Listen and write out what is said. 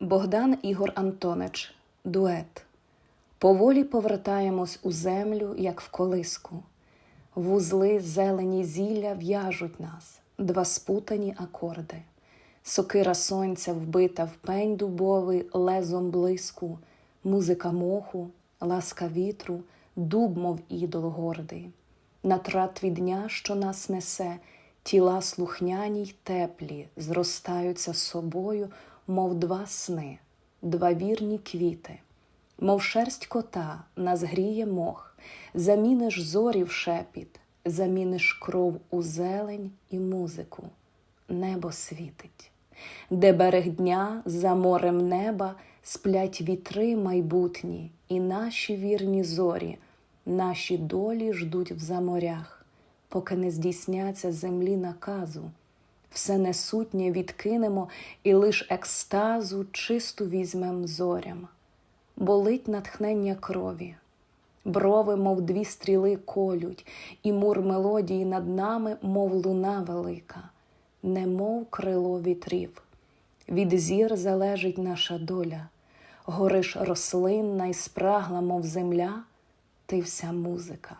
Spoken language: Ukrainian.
Богдан Ігор Антонич, дует. Поволі повертаємось у землю, як в колиску. Вузли зелені зілля в'яжуть нас, два спутані акорди. Сокира сонця вбита в пень дубовий лезом блиску, музика моху, ласка вітру, дуб, мов ідол гордий. На тратві дня, що нас несе, тіла слухняні й теплі, зростаються з собою, мов два сни, два вірні квіти. Мов шерсть кота нас гріє мох, заміниш зорі в шепіт, заміниш кров у зелень і музику, небо світить, де берег дня за морем неба сплять вітри майбутні, і наші вірні зорі, наші долі ждуть в заморях, поки не здійсняться землі наказу. Все несутнє відкинемо і лиш екстазу чисту візьмем зорям болить натхнення крові, брови, мов дві стріли колють, і мур мелодії над нами, мов луна велика, немов крило вітрів. Від зір залежить наша доля, гориш рослинна й спрагла, мов земля, ти вся музика.